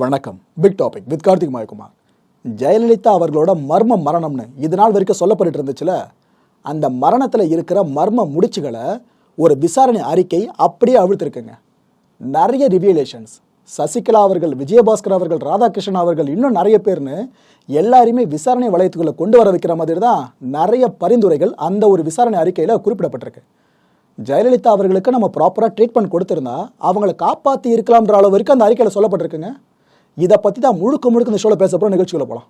வணக்கம். Big topic with Karthik Mayakumar. Jayalalithaa அவர்களோட மர்ம மரணம்னு இது நாள் வரைக்கும் சொல்லப்பட்டு இருந்துச்சுல அந்த மரணத்தில் இருக்கிற மர்ம முடிச்சுகளை ஒரு விசாரணை அறிக்கை அப்படியே அவிழ்த்திருக்குங்க. நிறைய ரிவியலேஷன்ஸ் சசிகலா அவர்கள் விஜயபாஸ்கர் அவர்கள் ராதாகிருஷ்ணன் அவர்கள் இன்னும் நிறைய பேர்னு எல்லாருமே விசாரணை வளையத்துக்குள்ளே கொண்டு வர வைக்கிற மாதிரி தான் நிறைய பரிந்துரைகள் அந்த ஒரு விசாரணை அறிக்கையில் குறிப்பிடப்பட்டிருக்கு. ஜெயலலிதா அவர்களுக்கு நம்ம ப்ராப்பராக ட்ரீட்மெண்ட் கொடுத்துருந்தா அவங்கள காப்பாற்றி இருக்கலாம்ன்ற அளவு வரைக்கும் அந்த அறிக்கையில் சொல்லப்பட்டிருக்குங்க. இதை பற்றி தான் முழுக்க முழுக்க இந்த ஷோவில் பேச நிகழ்ச்சிகளை போகலாம்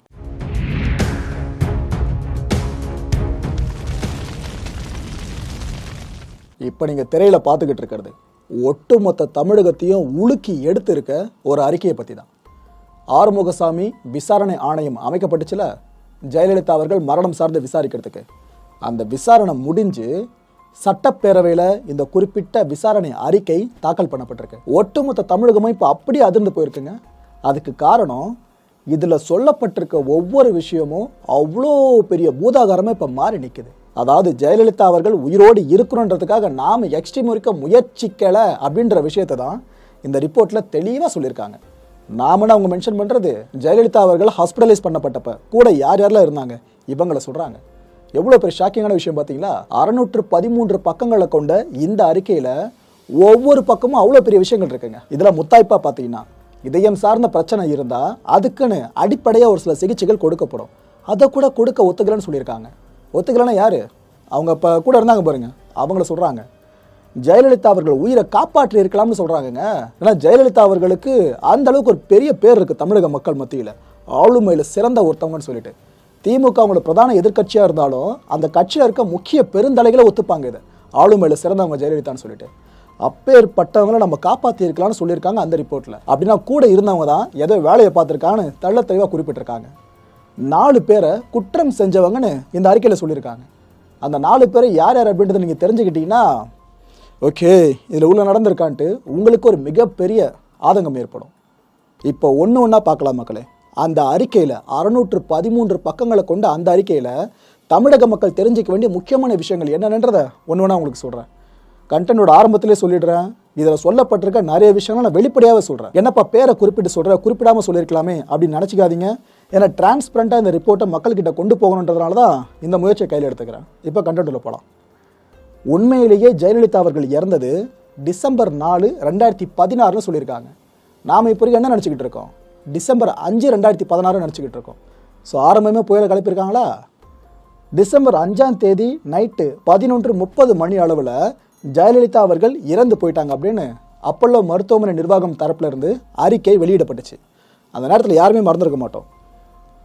இப்போ நீங்கள் திரையில் பார்த்துக்கிட்டு இருக்கிறது ஒட்டுமொத்த தமிழகத்தையும் உலுக்கி எடுத்திருக்க ஒரு அறிக்கையை பற்றி தான் ஆறுமுகசாமி விசாரணை ஆணையம் அமைக்கப்பட்டுச்சுல ஜெயலலிதா அவர்கள் மரணம் சார்ந்து விசாரிக்கிறதுக்கு. அந்த விசாரணை முடிஞ்சு சட்டப்பேரவையில் இந்த குறிப்பிட்ட விசாரணை அறிக்கை தாக்கல் பண்ணப்பட்டிருக்கு. ஒட்டுமொத்த தமிழகமும் இப்போ அப்படியே அதிர்ந்து போயிருக்குங்க. அதுக்கு காரணம் இதில் சொல்லப்பட்டிருக்க ஒவ்வொரு விஷயமும் அவ்வளோ பெரிய பூதாகாரமாக இப்போ மாறி நிற்குது அதாவது ஜெயலலிதா அவர்கள் உயிரோடு இருக்கணுன்றதுக்காக நாம் எக்ஸ்ட்ரீம் இருக்க முயற்சிக்கலை அப்படின்ற விஷயத்தை தான் இந்த ரிப்போர்ட்டில் தெளிவாக சொல்லியிருக்காங்க. நாமனு அவங்க மென்ஷன் பண்ணுறது ஜெயலலிதா அவர்கள் ஹாஸ்பிட்டலைஸ் பண்ணப்பட்டப்ப கூட யார் யாரெல்லாம் இருந்தாங்க? இவங்களை சொல்கிறாங்க எவ்வளோ பெரிய ஷாக்கிங்கான விஷயம் பார்த்தீங்களா அறுநூற்று பதிமூன்று பக்கங்களை கொண்ட இந்த அறிக்கையில் ஒவ்வொரு பக்கமும் அவ்வளோ பெரிய விஷயங்கள் இருக்குங்க. இதில் முத்தாய்ப்பாக பார்த்தீங்கன்னா இதயம் சார்ந்த பிரச்சனை இருந்தால் அதுக்குன்னு அடிப்படையாக ஒரு சில சிகிச்சைகள் கொடுக்கப்படும். அதை கூட கொடுக்க ஒத்துக்கலன்னு சொல்லியிருக்காங்க. ஒத்துக்கலன்னா யார்? அவங்க இப்போ கூட இருந்தாங்க பாருங்க. அவங்கள சொல்கிறாங்க ஜெயலலிதா அவர்கள் உயிரை காப்பாற்றி இருக்கலாம்னு சொல்கிறாங்கங்க ஏன்னா ஜெயலலிதா அவர்களுக்கு அந்த அளவுக்கு ஒரு பெரிய பேர் இருக்குது தமிழக மக்கள் மத்தியில். ஆளுமையில் சிறந்த ஒருத்தவங்கன்னு சொல்லிட்டு. திமுக அவங்களோட பிரதான எதிர்க்கட்சியாக இருந்தாலும் அந்த கட்சியில் இருக்க முக்கிய பெருந்தலைகளை ஒத்துப்பாங்க இது. ஆளுமையில் சிறந்தவங்க ஜெயலலிதான்னு சொல்லிட்டு. அப்பேற்பட்டவங்களை நம்ம காப்பாற்றியிருக்கலாம்னு சொல்லியிருக்காங்க அந்த ரிப்போர்ட்டில் அப்படின்னா கூட இருந்தவங்க தான் ஏதோ வேலையை பார்த்துருக்கான்னு தள்ள தெளிவாக குறிப்பிட்டிருக்காங்க. நாலு பேரை குற்றம் செஞ்சவங்கன்னு இந்த அறிக்கையில் சொல்லியிருக்காங்க. அந்த நாலு பேரை யார் யார் அப்படின்றத நீங்கள் தெரிஞ்சுக்கிட்டீங்கன்னா ஓகே இதில் உள்ள நடந்திருக்கான்ட்டு உங்களுக்கு ஒரு மிகப்பெரிய ஆதங்கம் ஏற்படும். இப்போ ஒன்று ஒன்றா பார்க்கலாம் மக்களே. அந்த அறிக்கையில் அறுநூற்று பதிமூன்று பக்கங்களை கொண்ட அந்த அறிக்கையில் தமிழக மக்கள் தெரிஞ்சுக்க வேண்டிய முக்கியமான விஷயங்கள் என்னென்னன்றதை ஒன்று ஒன்றா உங்களுக்கு சொல்கிறேன் கண்டனோட ஆரம்பத்திலே சொல்லிடுறேன். இதில் சொல்லப்பட்டிருக்க நிறைய விஷயங்கள் நான் வெளிப்படையாக சொல்கிறேன் என்னப்பா பேரை குறிப்பிட்டு சொல்கிறேன் குறிப்பிடாமல் சொல்லியிருக்கலாமே அப்படின்னு நினச்சிக்காதீங்க. ஏன்னா டிரான்ஸ்பரண்ட்டாக இந்த ரிப்போர்ட்டை மக்கள்கிட்ட கொண்டு போகணுன்றதுனால தான் இந்த முயற்சியை கையில் எடுத்துக்கிறேன். இப்போ கண்டென்ட்டில் போகலாம் உண்மையிலேயே ஜெயலலிதா அவர்கள் இறந்தது டிசம்பர் நாலு ரெண்டாயிரத்தி பதினாறுன்னு சொல்லியிருக்காங்க. நாம் இப்போ வரைக்கும் என்ன நினச்சிக்கிட்டு இருக்கோம்? டிசம்பர் அஞ்சு ரெண்டாயிரத்தி பதினாறு நினச்சிக்கிட்டு இருக்கோம். ஸோ ஆரம்பமே புயலை கிளப்பியிருக்காங்களா? டிசம்பர் அஞ்சாம் தேதி நைட்டு பதினொன்று முப்பது மணி அளவில் ஜெயலலிதா அவர்கள் இறந்து போயிட்டாங்க அப்படின்னு அப்பல்லோ மருத்துவமனை நிர்வாகம் தரப்புலேருந்து அறிக்கை வெளியிடப்பட்டுச்சு. அந்த நேரத்தில் யாருமே மறந்துருக்க மாட்டோம்.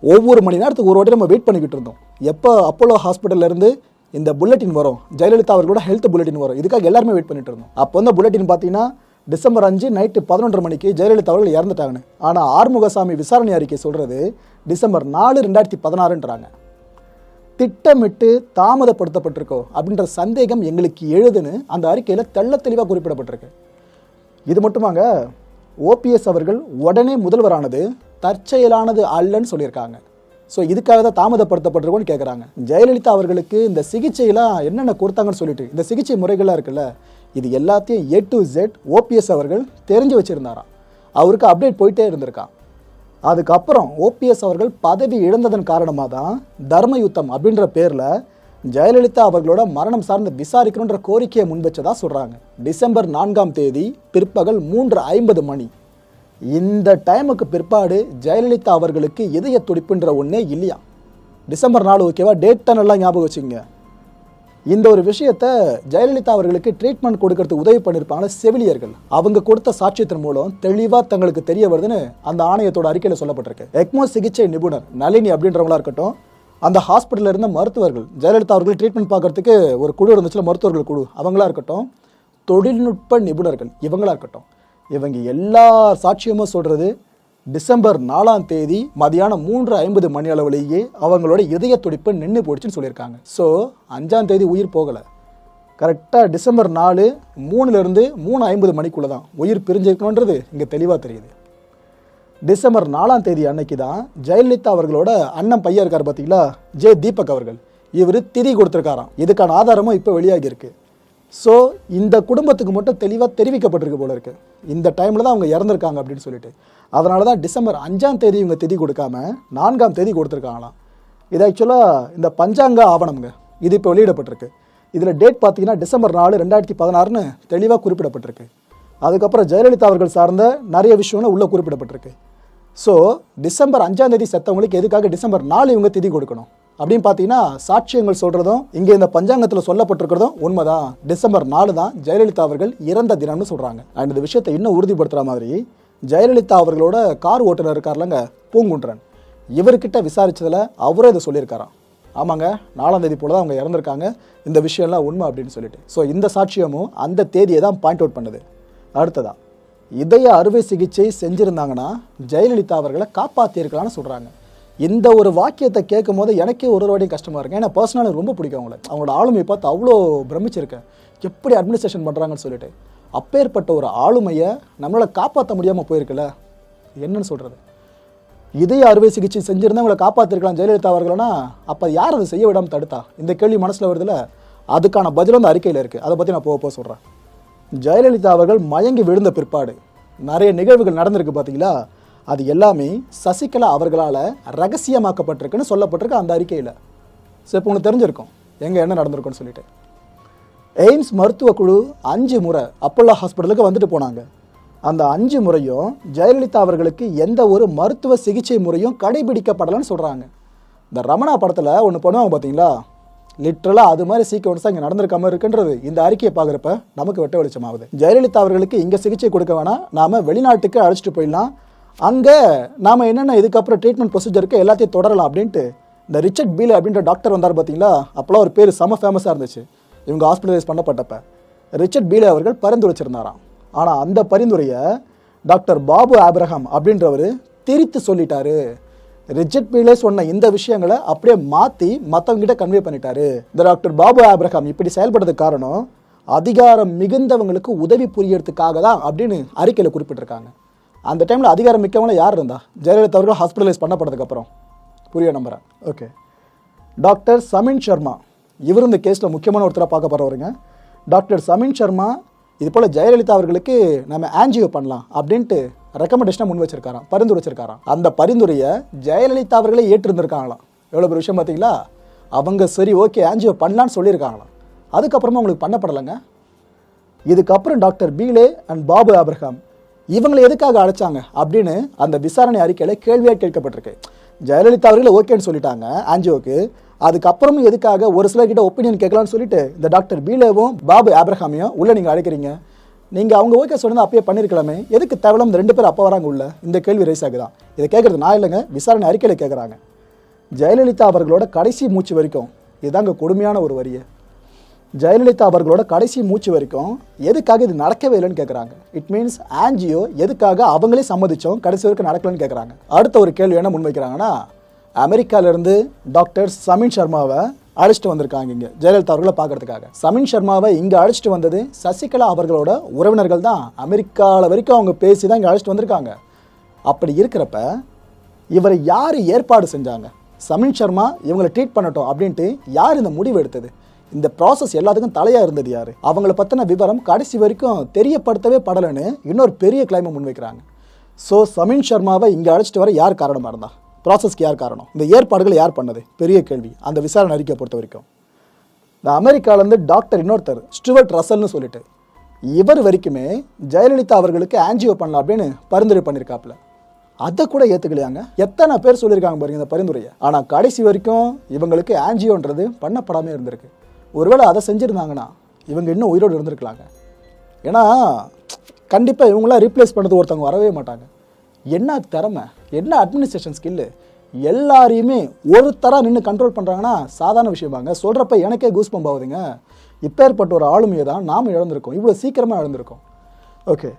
ஒவ்வொரு மணி நேரத்துக்கு ஒரு வாட்டி நம்ம வெயிட் பண்ணிக்கிட்டு இருந்தோம். எப்போ அப்போலோ ஹாஸ்பிட்டல்லேருந்து இந்த புல்லட்டின் வரும் ஜெயலலிதா அவர்களோட ஹெல்த் புல்லட்டின் வரும் இதுக்காக எல்லாருமே வெயிட் பண்ணிட்டு இருந்தோம். அப்போ வந்து புல்லட்டின் பார்த்தீங்கன்னா டிசம்பர் அஞ்சு நைட்டு பதினொன்றரை மணிக்கு ஜெயலலிதா அவர்கள் இறந்துட்டாங்கன்னு. ஆனால் ஆறுமுகசாமி விசாரணை அறிக்கை சொல்கிறது டிசம்பர் நாலு ரெண்டாயிரத்தி பதினாறுன்றாங்க. திட்டமிட்டு தாமதப்படுத்தப்பட்டிருக்கோ அப்படின்ற சந்தேகம் எங்களுக்கு எழுதுன்னு அந்த அறிக்கையில் தெள்ள தெளிவாக குறிப்பிடப்பட்டிருக்கு. இது மட்டுமாங்க ஓபிஎஸ் அவர்கள் உடனே முதல்வரானது தற்செயலானது அல்லன்னு சொல்லியிருக்காங்க. ஸோ இதுக்காக தான் தாமதப்படுத்தப்பட்டிருக்கோன்னு கேட்குறாங்க ஜெயலலிதா அவர்களுக்கு இந்த சிகிச்சையெல்லாம் என்னென்ன கொடுத்தாங்கன்னு சொல்லிட்டு இந்த சிகிச்சை முறைகளாக இருக்குல்ல இது எல்லாத்தையும் ஏ டு ஜெட் ஓபிஎஸ் அவர்கள் தெரிஞ்சு வச்சுருந்தாராம். அவருக்கு அப்டேட் போயிட்டே இருந்திருக்கான் அதுக்கப்புறம் ஓபிஎஸ் அவர்கள் பதவி இழந்ததன் காரணமாக தான் தர்ம யுத்தம் அப்படின்ற பேரில் ஜெயலலிதா அவர்களோட மரணம் சார்ந்து விசாரிக்கணுன்ற கோரிக்கையை முன்வச்சதாக சொல்கிறாங்க டிசம்பர் நான்காம் தேதி பிற்பகல் மூன்று ஐம்பது மணி. இந்த டைமுக்கு பிற்பாடு ஜெயலலிதா அவர்களுக்கு இதய துடிப்புன்ற ஒன்றே இல்லையா? டிசம்பர் நாலு ஓகேவா? டேட்டை நல்லா ஞாபகம் வச்சுங்க இந்த ஒரு விஷயத்த ஜெயலலிதா அவர்களுக்கு ட்ரீட்மெண்ட் கொடுக்கறதுக்கு உதவி பண்ணியிருப்பாங்களே செவிலியர்கள். அவங்க கொடுத்த சாட்சியத்தின் மூலம் தெளிவாக தங்களுக்கு தெரிய வருதுன்னு அந்த ஆணையத்தோட அறிக்கையில் சொல்லப்பட்டிருக்கு. எக்மோ சிகிச்சை நிபுணர் நளினி அப்படின்றவங்களா இருக்கட்டும் அந்த ஹாஸ்பிட்டலில் இருந்த மருத்துவர்கள் ஜெயலலிதா அவர்கள் ட்ரீட்மெண்ட் பார்க்கறதுக்கு ஒரு குழு இருந்துச்சுல மருத்துவர்கள் குழு அவங்களா இருக்கட்டும் தொழில்நுட்ப நிபுணர்கள் இவங்களா இருக்கட்டும். இவங்க எல்லா சாட்சியமும் சொல்கிறது டிசம்பர் நாலாம் தேதி மதியானம் மூன்று ஐம்பது மணி அளவுலேயே அவங்களோட இதய துடிப்பு நின்று போயிடுச்சுன்னு சொல்லியிருக்காங்க. ஸோ அஞ்சாம் தேதி உயிர் போகலை. கரெக்டாக டிசம்பர் நாலு மூணுலேருந்து மூணு ஐம்பது மணிக்குள்ளே தான் உயிர் பிரிஞ்சிருக்கணுன்றது இங்கே தெளிவாக தெரியுது. டிசம்பர் நாலாம் தேதி அன்னைக்கு தான் ஜெயலலிதா அவர்களோட அண்ணன் பையன் இருக்கார் பார்த்தீங்களா ஜே தீபக் அவர்கள். இவர் திதி கொடுத்துருக்காராம். இதுக்கான ஆதாரமும் இப்போ வெளியாகிருக்கு ஸோ இந்த குடும்பத்துக்கு மட்டும் தெளிவாக தெரிவிக்கப்பட்டிருக்கு போல இருக்கு. இந்த டைமில் தான் அவங்க இறந்துருக்காங்க அப்படின்னு சொல்லிட்டு. அதனால தான் டிசம்பர் அஞ்சாம் தேதி இவங்க தேதி கொடுக்காம நான்காம் தேதி கொடுத்துருக்காங்களாம். இது ஆக்சுவலாக இந்த பஞ்சாங்க ஆவணம்ங்க. இது இப்போ வெளியிடப்பட்டிருக்கு. இதில் டேட் பார்த்தீங்கன்னா டிசம்பர் நாலு ரெண்டாயிரத்தி பதினாறுன்னு தெளிவாக குறிப்பிடப்பட்டிருக்கு. அதுக்கப்புறம் ஜெயலலிதா அவர்கள் சார்ந்த நிறைய விஷயங்களும் உள்ளே குறிப்பிடப்பட்டிருக்கு. ஸோ டிசம்பர் அஞ்சாம் தேதி செத்தவங்களுக்கு எதுக்காக டிசம்பர் நாலு இவங்க திதி கொடுக்கணும்? அப்படின்னு பார்த்தீங்கன்னா சாட்சியங்கள் சொல்கிறதும் இங்கே இந்த பஞ்சாங்கத்தில் சொல்லப்பட்டிருக்கிறதும் உண்மைதான். டிசம்பர் நாலு தான் ஜெயலலிதா அவர்கள் இறந்த தினம்னு சொல்கிறாங்க அண்ட் இந்த விஷயத்தை இன்னும் உறுதிப்படுத்துகிற மாதிரி ஜெயலலிதா அவர்களோட கார் ஓட்டுநர் இருக்கார்லங்க பூங்குன்றன். இவர்கிட்ட விசாரித்ததில் அவரே இதை சொல்லியிருக்காராம். ஆமாங்க நாலாம் தேதி போல தான் அவங்க இறந்துருக்காங்க. இந்த விஷயம்லாம் உண்மை அப்படின்னு சொல்லிட்டு. ஸோ இந்த சாட்சியமும் அந்த தேதியை தான் பாயிண்ட் அவுட் பண்ணுது. அடுத்ததா இதய அறுவை சிகிச்சை செஞ்சுருந்தாங்கன்னா ஜெயலலிதா அவர்களை காப்பாற்றியிருக்கலாம்னு சொல்கிறாங்க இந்த ஒரு வாக்கியத்தை கேட்கும் போது எனக்கே ஒரு ஒரு வாட்டியும் கஷ்டமாக இருக்கும் ஏன்னா பர்சனலாக ரொம்ப பிடிக்கும் அவங்கள. அவங்களோட ஆளுமையை பார்த்து அவ்வளோ பிரமிச்சிருக்கேன். எப்படி அட்மினிஸ்ட்ரேஷன் பண்ணுறாங்கன்னு சொல்லிட்டு. அப்பேற்பட்ட ஒரு ஆளுமையை நம்மளால் காப்பாற்ற முடியாமல் போயிருக்குல்ல? என்னன்னு சொல்கிறது இதய அறுவை சிகிச்சை செஞ்சுருந்தா அவங்கள காப்பாற்றிருக்கலாம் ஜெயலலிதா அவர்கள்னா அப்போ யார் அதை செய்ய விடாமல் தடுத்தா? இந்த கேள்வி மனசில் வருதுல அதுக்கான பதில் வந்து அறிக்கையில் இருக்குது அதை பற்றி நான் போக போக சொல்கிறேன் ஜெயலலிதா அவர்கள் மயங்கி விழுந்த பிற்பாடு. நிறைய நிகழ்வுகள் நடந்திருக்கு பார்த்தீங்களா அது எல்லாமே சசிகலா அவர்களால் ரகசியமாக்கப்பட்டிருக்குன்னு சொல்லப்பட்டிருக்கு அந்த அறிக்கையில். ஸோ இப்போ உங்களுக்கு தெரிஞ்சிருக்கும் எங்கே என்ன நடந்திருக்குன்னு சொல்லிட்டு. எய்ம்ஸ் மருத்துவ குழு அஞ்சு முறை அப்போல்லோ ஹாஸ்பிட்டலுக்கு வந்துட்டு போனாங்க. அந்த அஞ்சு முறையும் ஜெயலலிதா அவர்களுக்கு எந்த ஒரு மருத்துவ சிகிச்சை முறையும் கடைபிடிக்கப்படலைன்னு சொல்கிறாங்க இந்த ரமணா படத்தில் ஒன்று பண்ணுவாங்க பார்த்தீங்களா லிட்ரலாக அது மாதிரி சீக்கிரம் இங்கே நடந்திருக்காம இருக்குன்றது இந்த அறிக்கையை பார்க்குறப்ப நமக்கு வெட்ட வெளிச்சமாகுது. ஜெயலலிதா அவர்களுக்கு இங்கே சிகிச்சை கொடுக்க வேணாம். நாம் வெளிநாட்டுக்கு அழைச்சிட்டு போயிடலாம். அங்கே நாம் என்னென்ன இதுக்கப்புறம் ட்ரீட்மெண்ட் ப்ரொசீஜருக்கு எல்லாத்தையும் தொடரலாம் அப்படின்ட்டு இந்த ரிச்சர்ட் பீல் அப்படின்ற டாக்டர் வந்தார் பார்த்தீங்களா அப்போலாம் ஒரு பேர் செம ஃபேமஸாக இருந்துச்சு. இவங்க ஹாஸ்பிட்டலைஸ் பண்ணப்பட்டப்ப. ரிச்சர்ட் பீலே அவர்கள் பரிந்துரைச்சிருந்தாராம் ஆனால் அந்த பரிந்துரையை டாக்டர் பாபு ஆப்ரஹாம் அப்படின்றவர் திரித்து சொல்லிட்டாரு. ரிச்சர்ட் பீலே சொன்ன இந்த விஷயங்களை அப்படியே மாற்றி மற்றவங்ககிட்ட கன்வே பண்ணிட்டாரு. இந்த டாக்டர் பாபு ஆப்ரஹாம் இப்படி செயல்படுறதுக்கு காரணம் அதிகாரம் மிகுந்தவங்களுக்கு உதவி புரியறதுக்காக தான் அப்படின்னு அறிக்கையில் குறிப்பிட்டிருக்காங்க. அந்த டைமில் அதிகாரம் மிக்கவங்கள யார் இருந்தா? ஜெயலலிதா அவர்கள் ஹாஸ்பிட்டலைஸ் பண்ணப்பட்டதுக்கப்புறம் புரிய நம்புகிறேன் ஓகே டாக்டர் சமின் சர்மா இவர் இந்த கேஸில் முக்கியமான ஒருத்தராக பார்க்க போகிறவருங்க டாக்டர் சமின் சர்மா இது போல் ஜெயலலிதா அவர்களுக்கு நம்ம ஆன்ஜியோ பண்ணலாம் அப்படின்ட்டு ரெக்கமெண்டேஷனை முன் வச்சிருக்காராம் பரிந்துரை வச்சிருக்காராம். அந்த பரிந்துரையை ஜெயலலிதா அவர்களே ஏற்றிருந்திருக்காங்களாம். எவ்வளோ பெரிய விஷயம் பார்த்தீங்களா? அவங்க சரி ஓகே ஆன்ஜியோ பண்ணலான்னு சொல்லியிருக்காங்களாம். அதுக்கப்புறமா அவங்களுக்கு பண்ணப்படலைங்க. இதுக்கப்புறம் doctor Beale and Babu Abraham இவங்களை எதுக்காக அழைச்சாங்க அப்படின்னு அந்த விசாரணை அறிக்கையில் கேள்வியாக கேட்கப்பட்டிருக்கு. ஜெயலலிதா அவர்கள் ஓகேன்னு சொல்லிட்டாங்க ஆன்ஜியோக்கு. அதுக்கப்புறமும் எதுக்காக ஒரு சிலர்கிட்ட ஒப்பீனியன் கேட்கலாம்னு சொல்லிட்டு இந்த டாக்டர் பீலேவும் பாபு ஆப்ரஹாமையும் உள்ளே நீங்கள் அழைக்கிறீங்க. நீங்கள் அவங்க ஓகே சொன்னது அப்பயே பண்ணியிருக்கலாமே எதுக்கு தேவையில்லாம இந்த ரெண்டு பேர் அப்போ வராங்க உள்ள? இந்த கேள்வி ரைஸ் ஆகுதான். இதை கேட்குறது நான் இல்லைங்க விசாரணை அறிக்கையில் கேட்குறாங்க. ஜெயலலிதா அவர்களோட கடைசி மூச்சு வரைக்கும் இதுதாங்க கொடுமையான ஒரு வரியை. ஜெயலலிதா அவர்களோட கடைசி மூச்சு வரைக்கும் எதுக்காக இது நடக்கவே இல்லைன்னு கேட்குறாங்க இட் மீன்ஸ் ஆன்ஜியோ எதுக்காக அவங்களே சம்மதிச்சோம் கடைசி வரைக்கும் நடக்கலன்னு கேட்குறாங்க அடுத்த ஒரு கேள்வி என்ன முன்வைக்கிறாங்கன்னா அமெரிக்காவிலேருந்து டாக்டர் சமின் சர்மாவை அழைச்சிட்டு வந்திருக்காங்க இங்கே ஜெயலலிதா அவர்களை பார்க்கறதுக்காக. சமின் சர்மாவை இங்கே அழைச்சிட்டு வந்தது சசிகலா அவர்களோட உறவினர்கள் தான். அமெரிக்காவில் வரைக்கும் அவங்க பேசி தான் இங்கே அழைச்சிட்டு வந்திருக்காங்க. அப்படி இருக்கிறப்ப இவரை யார் ஏற்பாடு செஞ்சாங்க? சமின் சர்மா இவங்களை ட்ரீட் பண்ணட்டும் அப்படின்ட்டு யார் இந்த முடிவு எடுத்தது? இந்த ப்ராசஸ் எல்லாத்துக்கும் தலையாக இருந்தது யார்? அவங்கள பற்றின விவரம் கடைசி வரைக்கும் தெரியப்படுத்தவே படலைன்னு இன்னொரு பெரிய கிளைமை முன்வைக்கிறாங்க. ஸோ சமின் சர்மாவை இங்கே அழைச்சிட்டு வர யார் காரணமாக இருந்தா? ப்ராசஸ்க்கு யார் காரணம்? இந்த ஏற்பாடுகளை யார் பண்ணது? பெரிய கேள்வி. அந்த விசாரணை அறிக்கை பொறுத்த வரைக்கும். இந்த அமெரிக்காவிலேருந்து டாக்டர் இன்னொருத்தர் ஸ்டுவர்ட் ரசல்னு சொல்லிட்டு. இவர் வரைக்குமே ஜெயலலிதா அவர்களுக்கு ஆன்ஜியோ பண்ணலாம் அப்படின்னு பரிந்துரை பண்ணியிருக்காப்புல அதை கூட ஏற்றுக்கலையாங்க எத்தனை பேர் சொல்லியிருக்காங்க பாருங்க இந்த பரிந்துரையை. ஆனால் கடைசி வரைக்கும் இவங்களுக்கு ஆன்ஜியோன்றது பண்ணப்படாமல் இருந்திருக்கு. ஒருவேளை அதை செஞ்சுருந்தாங்கன்னா இவங்க இன்னும் உயிரோடு இருந்திருக்கலாங்க. ஏன்னா கண்டிப்பாக இவங்களாம் ரீப்ளேஸ் பண்ணுறது ஒருத்தவங்க வரவே மாட்டாங்க. என்ன திறமை? என்ன அட்மினிஸ்ட்ரேஷன் ஸ்கில்லு எல்லாரையுமே ஒரு தரம் நின்று கண்ட்ரோல் பண்ணுறாங்கன்னா சாதாரண விஷயமாங்க. சொல்கிறப்ப எனக்கே கூஸ் பம்ப் ஆகுதுங்க. இப்பேற்பட்ட ஒரு ஆளுமையை தான் நாம் இழந்திருக்கோம். இவ்வளோ சீக்கிரமாக இழந்திருக்கோம். ஓகே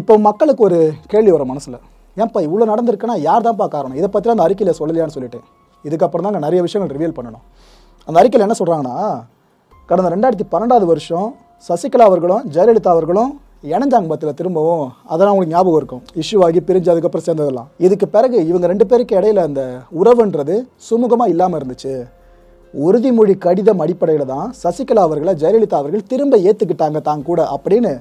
இப்போ மக்களுக்கு ஒரு கேள்வி வரும் மனசில். ஏன்ப்பா இவ்வளோ நடந்திருக்குன்னா யார் தான்ப்பா காரணம்? இதை பற்றி அந்த அறிக்கையில் சொல்லலையான்னு சொல்லிட்டு. இதுக்கப்புறம் தாங்க நிறைய விஷயங்கள் ரிவீல் பண்ணணும். அந்த அறிக்கையில் என்ன சொல்கிறாங்கன்னா கடந்த ரெண்டாயிரத்தி பன்னெண்டாவது வருஷம் சசிகலா அவர்களும் ஜெயலலிதா அவர்களும் இணைஞ்சாங்க பத்தில் திரும்பவும்? அதெல்லாம் உங்களுக்கு ஞாபகம் இருக்கும். இஷ்யூ ஆகி பிரிஞ்சு அதுக்கப்புறம் சேர்ந்ததெல்லாம். இதுக்கு பிறகு இவங்க ரெண்டு பேருக்கு இடையில அந்த உறவுன்றது சுமூகமாக இல்லாமல் இருந்துச்சு. உறுதிமொழி கடிதம் அடிப்படையில் தான் சசிகலா அவர்களை ஜெயலலிதா அவர்கள் திரும்ப ஏற்றுக்கிட்டாங்க தான் கூட அப்படின்னு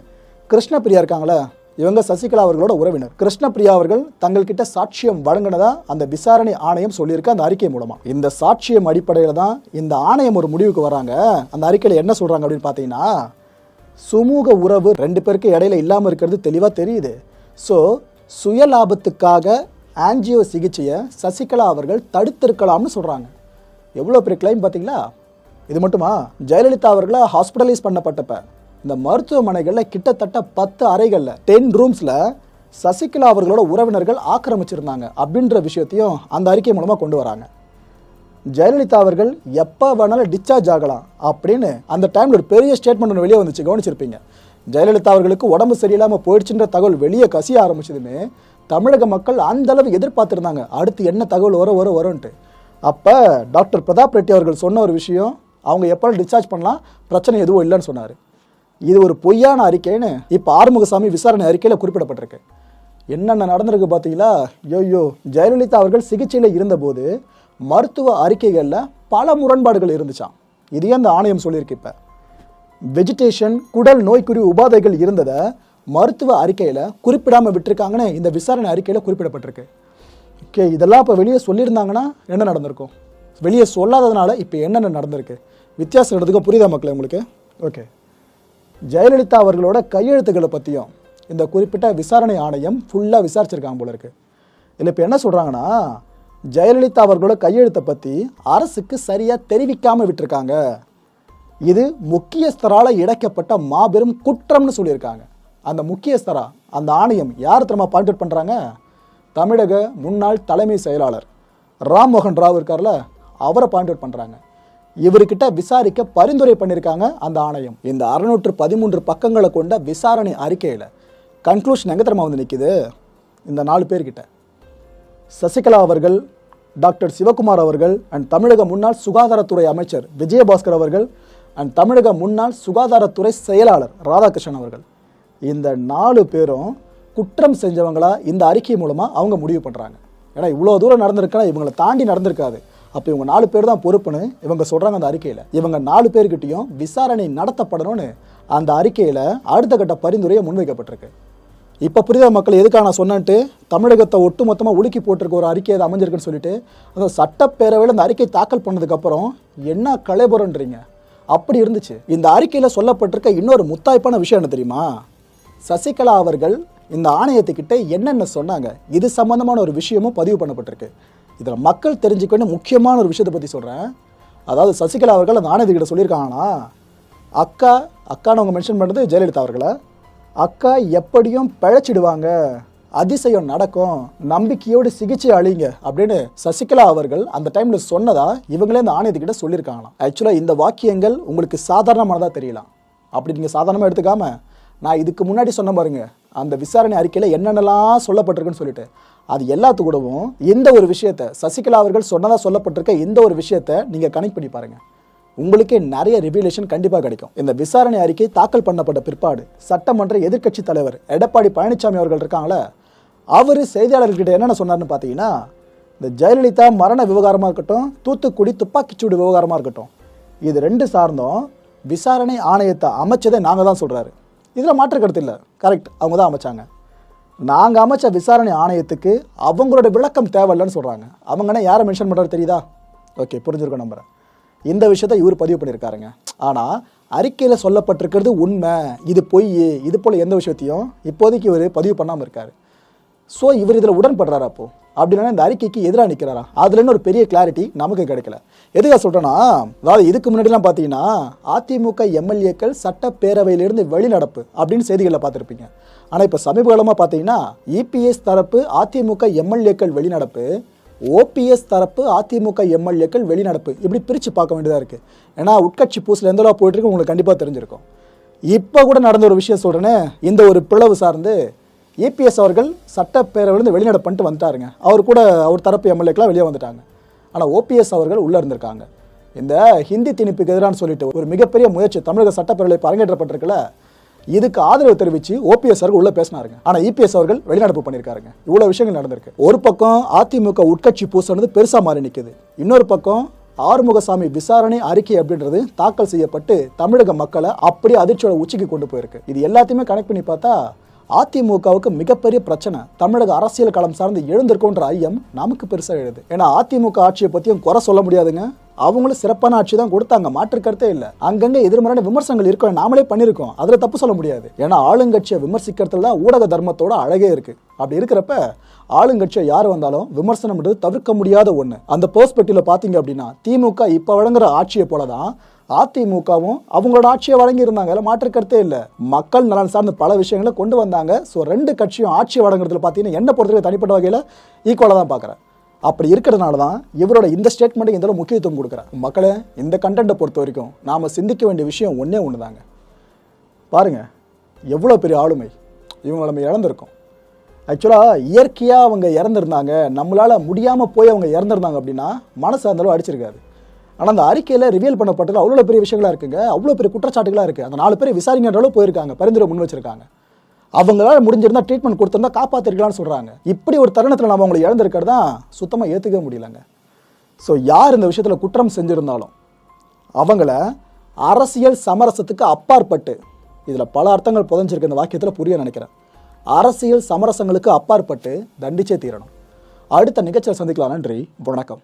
கிருஷ்ணபிரியா இருக்காங்களே இவங்க சசிகலா அவர்களோட உறவினர். கிருஷ்ணபிரியா அவர்கள் தங்கள்கிட்ட சாட்சியம் வழங்கினதா அந்த விசாரணை ஆணையம் சொல்லியிருக்கு அந்த அறிக்கை மூலமா. இந்த சாட்சியம் அடிப்படையில் தான் இந்த ஆணையம் ஒரு முடிவுக்கு வராங்க. அந்த அறிக்கையில் என்ன சொல்றாங்க அப்படின்னு பார்த்தீங்கன்னா சுமூக உறவு ரெண்டு பேருக்கு இடையில இல்லாமல் இருக்கிறது தெளிவாக தெரியுது. ஸோ சுய லாபத்துக்காக ஆன்ஜியோ சிகிச்சையை சசிகலா அவர்கள் தடுத்திருக்கலாம்னு சொல்கிறாங்க எவ்வளோ பெரிய கிளைம் பார்த்தீங்களா இது மட்டுமா? ஜெயலலிதா அவர்களை ஹாஸ்பிட்டலைஸ் பண்ணப்பட்டப்ப. இந்த மருத்துவமனைகளில் கிட்டத்தட்ட பத்து அறைகளில் டென் ரூம்ஸில் சசிகலா அவர்களோட உறவினர்கள் ஆக்கிரமிச்சிருந்தாங்க அப்படின்ற விஷயத்தையும் அந்த அறிக்கை மூலமாக கொண்டு வராங்க. ஜெயலலிதா அவர்கள் எப்போ வேணாலும் டிஸ்சார்ஜ் ஆகலாம் அப்படின்னு அந்த டைமில் ஒரு பெரிய ஸ்டேட்மெண்ட் ஒன்று வெளியே வந்துச்சு கவனிச்சிருப்பீங்க. ஜெயலலிதா அவர்களுக்கு உடம்பு சரியில்லாமல் போயிடுச்சுன்ற தகவல் வெளியே கசிய ஆரம்பிச்சதுமே தமிழக மக்கள் அந்த அளவு எதிர்பார்த்துருந்தாங்க. அடுத்து என்ன தகவல் வரும் வரும் வரும்ன்ட்டு. அப்போ டாக்டர் பிரதாப் ரெட்டி அவர்கள் சொன்ன ஒரு விஷயம் அவங்க எப்போ டிஸ்சார்ஜ் பண்ணலாம் பிரச்சனை எதுவும் இல்லைன்னு சொன்னார். இது ஒரு பொய்யான அறிக்கைன்னு இப்போ ஆறுமுகசாமி விசாரணை அறிக்கையில் குறிப்பிடப்பட்டிருக்கு. என்னென்ன நடந்திருக்கு பார்த்தீங்களா ஐயோ ஜெயலலிதா அவர்கள் சிகிச்சையில் இருந்தபோது மருத்துவ அறிக்கைகளில் பல முரண்பாடுகள் இருந்துச்சாம். இதையே அந்த ஆணையம் சொல்லியிருக்கு இப்போ? வெஜிடேஷன் குடல் நோய்க்குறி உபாதைகள் இருந்ததை மருத்துவ அறிக்கையில் குறிப்பிடாமல் விட்டுருக்காங்கன்னு இந்த விசாரணை அறிக்கையில் குறிப்பிடப்பட்டிருக்கு. ஓகே இதெல்லாம் இப்போ வெளியே சொல்லியிருந்தாங்கன்னா என்ன நடந்திருக்கும்? வெளியே சொல்லாததுனால இப்போ என்னென்ன நடந்திருக்கு? வித்தியாசம் எடுத்துக்க புரியுதா மக்களே உங்களுக்கு? ஓகே. ஜெயலலிதா அவர்களோட கையெழுத்துக்களை பற்றியும் இந்த குறிப்பிட்ட விசாரணை ஆணையம் ஃபுல்லாக விசாரிச்சிருக்காங்க போல இருக்கு. இதில் இப்போ என்ன சொல்கிறாங்கன்னா ஜெயலலிதா அவர்களோட கையெழுத்தை பற்றி அரசுக்கு சரியாக தெரிவிக்காமல் விட்டிருக்காங்க. இது முக்கியஸ்தரால் இடைக்கப்பட்ட மாபெரும் குற்றம்னு சொல்லியிருக்காங்க. அந்த முக்கியஸ்தரா அந்த ஆணையம் யார் திரும்ப பாயிண்ட் பண்ணுறாங்க தமிழக முன்னாள் தலைமை செயலாளர் ராம்மோகன் ராவ் இருக்கார்ல அவரை பாயிண்ட் அவுட் பண்ணுறாங்க இவர்கிட்ட விசாரிக்க பரிந்துரை பண்ணியிருக்காங்க அந்த ஆணையம். இந்த அறுநூற்று பதிமூன்று பக்கங்களை கொண்ட விசாரணை அறிக்கையில் கன்க்ளூஷன் எங்கே தெரியுமா வந்து நிற்கிது இந்த நாலு பேர்கிட்ட. சசிகலா அவர்கள் டாக்டர் சிவகுமார் அவர்கள் அண்ட் தமிழக முன்னாள் சுகாதாரத்துறை அமைச்சர் விஜயபாஸ்கர் அவர்கள் அண்ட் தமிழக முன்னாள் சுகாதாரத்துறை செயலாளர் ராதாகிருஷ்ணன் அவர்கள். இந்த நாலு பேரும் குற்றம் செஞ்சவங்களா? இந்த அறிக்கை மூலமாக அவங்க முடிவு பண்ணுறாங்க ஏன்னா இவ்வளோ தூரம் நடந்திருக்குன்னா இவங்களை தாண்டி நடந்திருக்காது. அப்போ இவங்க நாலு பேர் தான் பொறுப்புன்னு இவங்க சொல்கிறாங்க அந்த அறிக்கையில். இவங்க நாலு பேர்கிட்டையும் விசாரணை நடத்தப்படணும்னு அந்த அறிக்கையில் அடுத்த கட்ட பரிந்துரையை முன்வைக்கப்பட்டிருக்கு. இப்போ புரித மக்கள் எதுக்காக நான் சொன்னேன்ட்டு? தமிழகத்தை ஒட்டுமொத்தமாக உலுக்கி போட்டிருக்க ஒரு அறிக்கை அது அமைஞ்சிருக்குன்னு சொல்லிட்டு அந்த சட்டப்பேரவையில் அந்த அறிக்கை தாக்கல் பண்ணதுக்கப்புறம் என்ன கலைபுரன்றீங்க அப்படி இருந்துச்சு. இந்த அறிக்கையில் சொல்லப்பட்டிருக்க இன்னொரு முத்தாய்ப்பான விஷயம் என்ன தெரியுமா? சசிகலா அவர்கள் இந்த ஆணையத்துக்கிட்ட என்னென்ன சொன்னாங்க? இது சம்பந்தமான ஒரு விஷயமும் பதிவு பண்ணப்பட்டிருக்கு. இதில் மக்கள் தெரிஞ்சுக்கணும் முக்கியமான ஒரு விஷயத்தை பற்றி சொல்கிறேன் அதாவது சசிகலா அவர்கள் அந்த ஆணையத்துக்கிட்ட சொல்லியிருக்காங்கன்னா அக்கா அக்கான்னு அவங்க மென்ஷன் பண்ணுறது ஜெயலலிதா அவர்களை? அக்கா எப்படியும் பிழைச்சிடுவாங்க. அதிசயம் நடக்கும். நம்பிக்கையோடு சிகிச்சை அழிங்க அப்படின்னு சசிகலா அவர்கள் அந்த டைம்ல சொன்னதா இவங்களே அந்த ஆணையத்துக்கிட்ட சொல்லியிருக்காங்களாம். ஆக்சுவலாக இந்த வாக்கியங்கள் உங்களுக்கு சாதாரணமானதாக தெரியலாம். அப்படி நீங்கள் சாதாரணமாக எடுத்துக்காம நான் இதுக்கு முன்னாடி சொன்ன பாருங்க அந்த விசாரணை அறிக்கையில் என்னென்னலாம் சொல்லப்பட்டிருக்குன்னு சொல்லிட்டு. அது எல்லாத்துக்கூடவும் இந்த ஒரு விஷயத்தை சசிகலா அவர்கள் சொன்னதாக சொல்லப்பட்டிருக்க இந்த ஒரு விஷயத்தை நீங்கள் கனெக்ட் பண்ணி பாருங்கள் உங்களுக்கே நிறைய ரிவிலேஷன் கண்டிப்பாக கிடைக்கும். இந்த விசாரணை அறிக்கை தாக்கல் பண்ணப்பட்ட பிற்பாடு சட்டமன்ற எதிர்க்கட்சி தலைவர் எடப்பாடி பழனிசாமி அவர்கள் இருக்காங்களே அவர் செய்தியாளர்கிட்ட என்னென்ன சொன்னார்னு பார்த்தீங்கன்னா இந்த ஜெயலலிதா மரண விவகாரமாக இருக்கட்டும் தூத்துக்குடி துப்பாக்கிச்சூடு விவகாரமாக இருக்கட்டும் இது ரெண்டு சார்ந்தும் விசாரணை ஆணையத்தை அமைச்சதை நாங்கள் தான் சொல்கிறாரு இதில் மாற்று கருத்து இல்லை. கரெக்ட் அவங்க தான் அமைச்சாங்க. நாங்கள் அமைச்ச விசாரணை ஆணையத்துக்கு அவங்களோட விளக்கம் தேவையில்லைன்னு சொல்கிறாங்க அவங்கன்னா யாரை மென்ஷன் பண்ணுறது தெரியுதா? ஓகே புரிஞ்சிருக்கும் நம்புகிறேன் இந்த விஷயத்தை இவர் பதிவு பண்ணியிருக்காருங்க. ஆனால் அறிக்கையில் சொல்லப்பட்டிருக்கிறது உண்மை. இது பொய். இது போல் எந்த விஷயத்தையும் இப்போதைக்கு இவர் பதிவு பண்ணாமல் இருக்கார். ஸோ இவர் இதில் உடன்படுறாரா அப்படி அப்படின்னா இந்த அறிக்கைக்கு எதிராக நிற்கிறாரா அதுலன்னு ஒரு பெரிய கிளாரிட்டி நமக்கு கிடைக்கல. எதுக்காக சொல்கிறேன்னா அதாவது இதுக்கு முன்னாடிலாம் பார்த்தீங்கன்னா அதிமுக எம்எல்ஏக்கள் சட்டப்பேரவையிலிருந்து வெளிநடப்பு அப்படின்னு செய்திகளில் பார்த்துருப்பீங்க. ஆனால் இப்போ சமீப காலமாக பார்த்தீங்கன்னா இபிஎஸ் தரப்பு அதிமுக எம்எல்ஏக்கள் வெளிநடப்பு ஓபிஎஸ் தரப்பு அதிமுக எம்எல்ஏக்கள் வெளிநடப்பு. இப்படி பிரித்து பார்க்க வேண்டியதாக இருக்குது ஏன்னா உட்கட்சி பூசில் எந்தளவு போயிட்டுருக்கு உங்களுக்கு கண்டிப்பாக தெரிஞ்சிருக்கும். இப்போ கூட நடந்த ஒரு விஷயம் சொல்கிறேனே இந்த ஒரு பிளவு சார்ந்து ஏபிஎஸ் அவர்கள் சட்டப்பேரவையிலேருந்து வெளிநடப்பு பண்ணிட்டு வந்துட்டாருங்க. அவர் கூட அவர் தரப்பு எம்எல்ஏக்கெலாம் வெளியே வந்துட்டாங்க. ஆனால் ஓபிஎஸ் அவர்கள் உள்ளே இருந்திருக்காங்க. இந்த ஹிந்தி திணிப்புக்கு எதிரானு சொல்லிட்டு ஒரு மிகப்பெரிய முயற்சி தமிழக சட்டப்பேரவையில் இப்போ இதுக்கு ஆதரவு தெரிவித்து ஓபிஎஸ் அவர்கள் உள்ளே பேசினாருங்க. ஆனால் இபிஎஸ் அவர்கள் வெளிநடப்பு பண்ணியிருக்காருங்க. இவ்வளோ விஷயங்கள் நடந்திருக்கு. ஒரு பக்கம் அதிமுக உட்கட்சி பூசனது பெருசாக மாறி நிற்குது இன்னொரு பக்கம் ஆறுமுகசாமி விசாரணை அறிக்கை அப்படின்றது தாக்கல் செய்யப்பட்டு தமிழக மக்களை அப்படியே அதிர்ச்சியோட உச்சிக்கு கொண்டு போயிருக்கு. இது எல்லாத்தையுமே கனெக்ட் பண்ணி பார்த்தா அதிமுகவுக்கு மிகப்பெரிய பிரச்சனை. தமிழக அரசியல் களம் சார்ந்து எழுந்திருக்குன்ற ஐயம் நமக்கு பெருசாக எழுது. ஏன்னா அதிமுக ஆட்சியை பற்றியும் குறை சொல்ல முடியாதுங்க. அவங்களும் சிறப்பான ஆட்சி தான் கொடுத்தாங்க. மாற்று கருத்தே இல்லை. அங்கங்க எதிர்மறையான விமர்சனங்கள் இருக்கும் நாமளே பண்ணியிருக்கோம். அதில் தப்பு சொல்ல முடியாது. ஏன்னா ஆளுங்கட்சியை விமர்சிக்கிறதுல தான் ஊடக தர்மத்தோட அழகே இருக்கு. அப்படி இருக்கிறப்ப ஆளுங்கட்சியை யார் வந்தாலும் விமர்சனம்ன்றது தவிர்க்க முடியாத ஒன்று அந்த பெர்ஸ்பெக்டிவ்ல பார்த்தீங்க அப்படின்னா திமுக இப்போ வழங்குற ஆட்சியை போல தான் அதிமுகவும் அவங்களோட ஆட்சியை வழங்கி இருந்தாங்க அதில் மாற்று கருத்தே இல்லை. மக்கள் நலன் சார்ந்த பல விஷயங்களை கொண்டு வந்தாங்க. ஸோ ரெண்டு கட்சியும் ஆட்சி வழங்குறதுல பார்த்தீங்கன்னா என்ன பொறுத்தவரை தனிப்பட்ட வகையில் ஈக்குவலாக தான் பார்க்குறேன். அப்படி இருக்கிறதுனால தான் இவரோட இந்த ஸ்டேட்மெண்ட்டை இந்த முக்கியத்துவம் கொடுக்குறேன். மக்களே இந்த கண்டென்ட்டை பொறுத்த வரைக்கும் நாம் சிந்திக்க வேண்டிய விஷயம் ஒன்றே ஒன்று தாங்க. பாருங்கள் எவ்வளோ பெரிய ஆளுமை. இவங்களை நம்ம இழந்திருக்கோம். ஆக்சுவலாக இயற்கையாக அவங்க இறந்துருந்தாங்க. நம்மளால் முடியாமல் போய் அவங்க இறந்துருந்தாங்க அப்படின்னா மனசு அந்த அளவு அடிச்சிருக்காது. ஆனால் அந்த அறிக்கையில் ரிவியல் பண்ணப்பட்டது அவ்வளோ பெரிய விஷயங்களாக இருக்குங்க. அவ்வளோ பெரிய குற்றச்சாட்டுகளாக இருக்குது அந்த நாலு பேர் விசாரிக்கிற போயிருக்காங்க. பரிந்துரை முன் வச்சிருக்காங்க. அவங்களால முடிஞ்சிருந்தால் ட்ரீட்மெண்ட் கொடுத்துருந்தா காப்பாற்றிருக்கலாம்னு சொல்கிறாங்க இப்படி ஒரு தருணத்தில் நம்ம அவங்களை இழந்திருக்கிறது தான் சுத்தமாக ஏற்றுக்க முடியலங்க. ஸோ யார் இந்த விஷயத்தில் குற்றம் செஞ்சுருந்தாலும் அவங்கள அரசியல் சமரசத்துக்கு அப்பாற்பட்டு இதில் பல அர்த்தங்கள் புதஞ்சிருக்கு. இந்த வாக்கியத்தில் புரிய நினைக்கிறேன். அரசியல் சமரசங்களுக்கு அப்பாற்பட்டு தண்டிச்சே தீரணும். அடுத்த நிகழ்ச்சியில் சந்திக்கலாம். நன்றி. வணக்கம்.